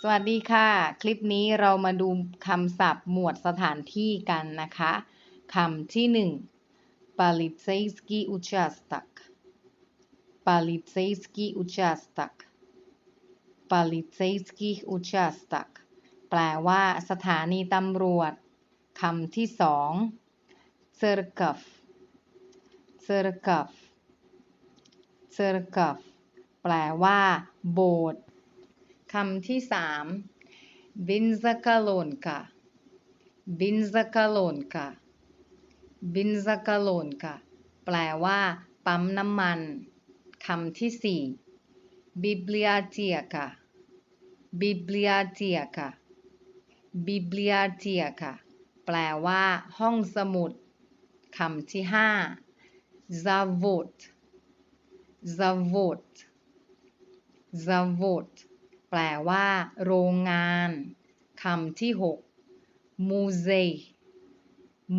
สวัสดีค่ะ คลิปนี้เรามาดูคำศัพท์หมวดสถานที่กันนะคะคำที่หนึ่ง полицейский участок полицейский участок полицейский участок แปลว่าสถานีตำรวจคำที่สอง церковь церковь церковь แปลว่า โบสถ์ คำที่สาม бензоколонка бензоколонка бензоколонка แปลว่า ปั๊มน้ำมัน คำที่สี่ biblioteca biblioteca biblioteca แปลว่า ห้องสมุด คำที่ห้า завод завод завод แปลว่า โรงงานคำที่หก muzei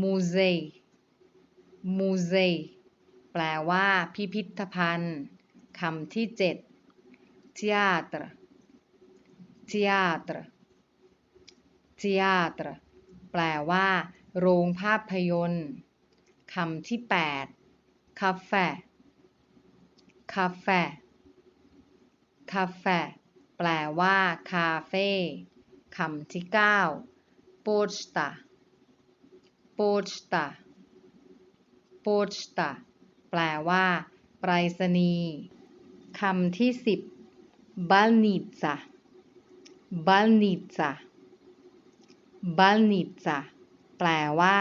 muzei muzei แปลว่า พิพิธภัณฑ์คำที่เจ็ด theater theater theater แปลว่า โรงภาพยนตร์คำที่แปด cafe cafe cafe แปลว่า คาเฟ่คำที่ 9 p o c h t a p o c h t a p o c h t a แปลว่าไปรษณีย์คำที่ 10 balnica balnica balnica แปลว่า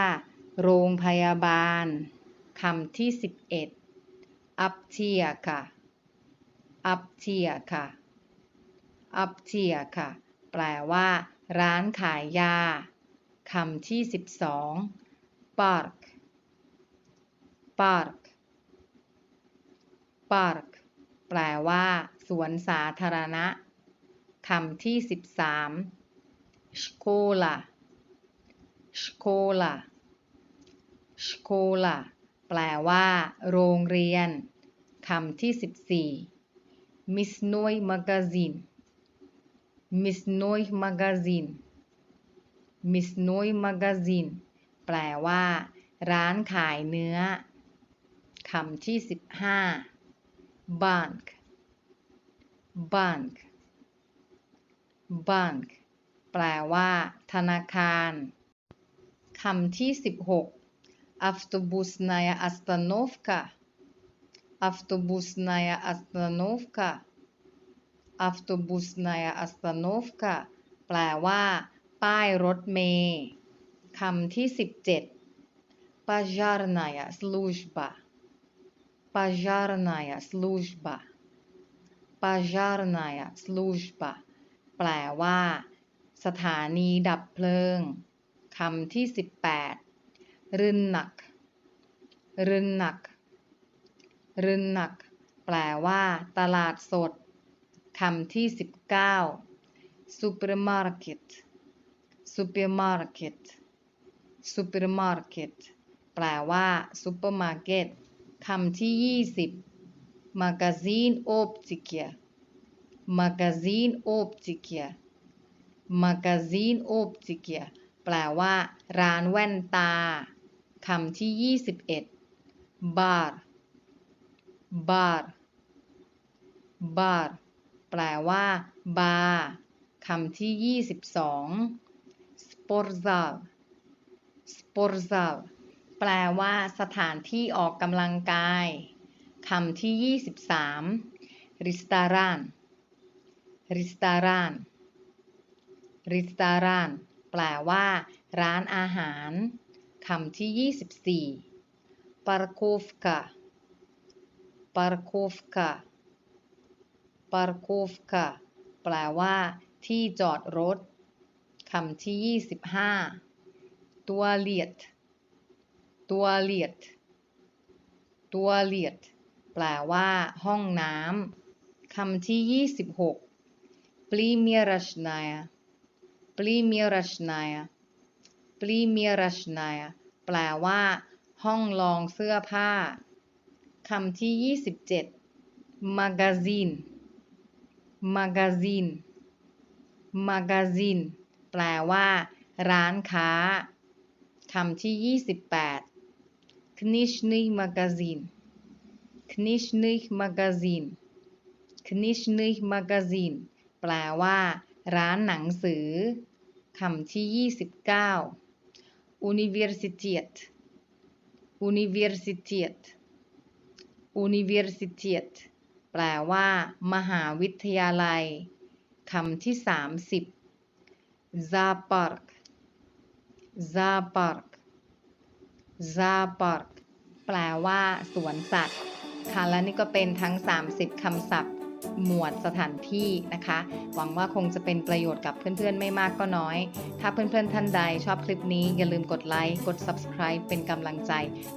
โรงพยาบาลคำที่ 11 aptiaka aptiaka อ็ด apteca apteca apteca แปลว่า ร้านขายยาคำที่สิบสอง park park park แปลว่า สวนสาธารณะคำที่สิบสาม scuola scuola scuola แปลว่า โรงเรียนคำที่สิบสี่ мясной магазин мясной магазин мясной магазин แปลว่า ร้านขายเนื้อ คำที่สิบห้า bank bank bank แปลว่า ธนาคาร คำที่สิบหก автобусная остановка автобусная остановка автобусная остановка แปลว่า ป้ายรถเมล์ คำที่สิบเจ็ด пожарная служба пожарная служба пожарная служба แปลว่า สถานีดับเพลิง คำที่สิบแปด рынок рынок рынок แปลว่า ตลาดสด คำที่ 19 supermarket supermarket supermarket แปลว่า supermarket คำที่ 20 magazine optica magazine optica magazine optica แปลว่า ร้านแว่นตา คำที่ 21 bar bar bar แปลว่าบาร์คำที่ยี่สิบสอง sportzal sportzal แปลว่าสถานที่ออกกำลังกายคำที่ยี่สิบสาม restaurant restaurant restaurant แปลว่า ร้านอาหารคำที่ 24 parkovka parkovka ปาร์คูฟค่ะ แปลว่า ที่จอดรถคำที่ 25 ตัวเลียด ตัวเลียด ตัวเลียด แปลว่า ห้องน้ำคำที่ 26 ปลีเมียรัชนายปลีเมียรัชนายปลีเมียรัชนายแปลว่า ห้องลองเสื้อผ้าคำที่ 27 magazine magazine magazine แปลว่า ร้านค้าคำที่ 28 knižný magazín knižný magazín knižný magazín แปลว่า ร้านหนังสือคำที่ 29 universitet universitet universitet แปลว่า มหาวิทยาลัยคำที่ 30 zapark zapark zapark แปลว่าสวนสัตว์ ค่ะ และนี่ก็เป็นทั้ง 30 คำศัพท์ หมวดสถานที่นะคะ หวังว่าคงจะเป็นประโยชน์กับเพื่อนๆ ไม่มากก็น้อย ถ้าเพื่อนๆ ท่านใดชอบคลิปนี้ อย่าลืมกดไลค์ กด subscribe เป็นกำลังใจ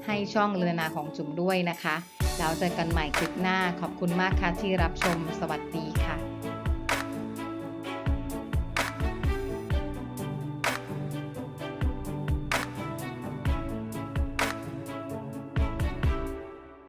ให้ช่องเลือนาของจุ๋มด้วยนะคะ แล้วเจอกันใหม่คลิปหน้าขอบคุณมากค่ะที่รับชมสวัสดี